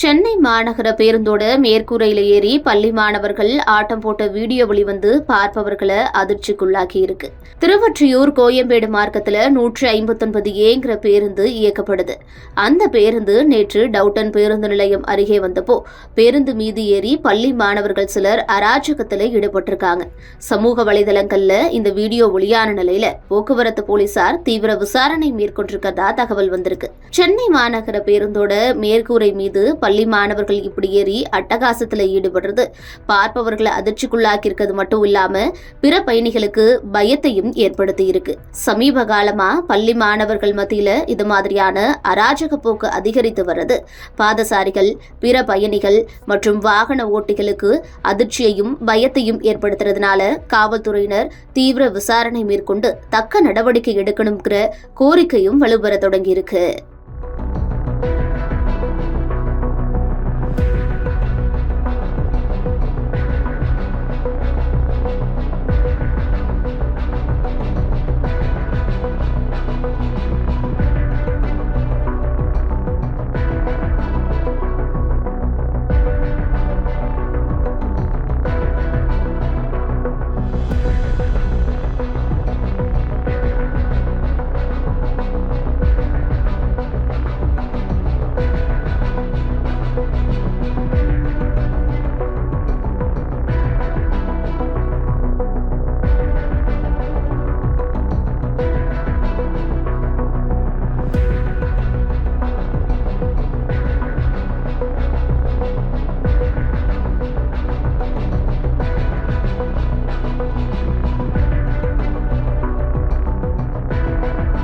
சென்னை மாநகர பேருந்தோட மேற்கூரையில் ஏறி பள்ளி மாணவர்கள் ஆட்டம் போட்ட வீடியோ வெளிவந்து பார்ப்பவர்களை அதிர்ச்சிக்குள்ளாக்கி இருக்கு. திருவொற்றியூர் கோயம்பேடு மார்க்கத்தில் நூற்றி ஐம்பத்தொன்பது ஏங்கிற பேருந்து இயக்கப்படுது. அந்த பேருந்து நேற்று டவுட்டன் பேருந்து நிலையம் அருகே வந்தப்போ பேருந்து மீது ஏறி பள்ளி மாணவர்கள் சிலர் அராஜகத்தில் ஈடுபட்டிருக்காங்க. சமூக வலைதளங்களில் இந்த வீடியோ வெளியான நிலையில போக்குவரத்து போலீசார் தீவிர விசாரணை மேற்கொண்டிருக்கதா தகவல் வந்திருக்கு. சென்னை மாநகர பேருந்தோட மேற்கூரை மீது பள்ளி மாணவர்கள் இப்படி ஏறி அட்டகாசத்துல ஈடுபடுறது. பார்ப்பவர்களை அதிர்ச்சிக்குள்ளாக்கி இருக்கிறது மட்டும் இல்லாம பிற பயணிகளுக்கு பயத்தையும் ஏற்படுத்தி இருக்கு சமீப காலமா பள்ளி மாணவர்கள் மத்தியில இது மாதிரியான அராஜக போக்கு அதிகரித்து வர்றது. பாதசாரிகள் பிற பயணிகள் மற்றும் வாகன ஓட்டிகளுக்கு அதிர்ச்சியையும் பயத்தையும் ஏற்படுத்துறதுனால காவல்துறையினர் தீவிர விசாரணை மேற்கொண்டு தக்க நடவடிக்கை எடுக்கணுங்கிற கோரிக்கையும் வலுப்பெற தொடங்கியிருக்கு.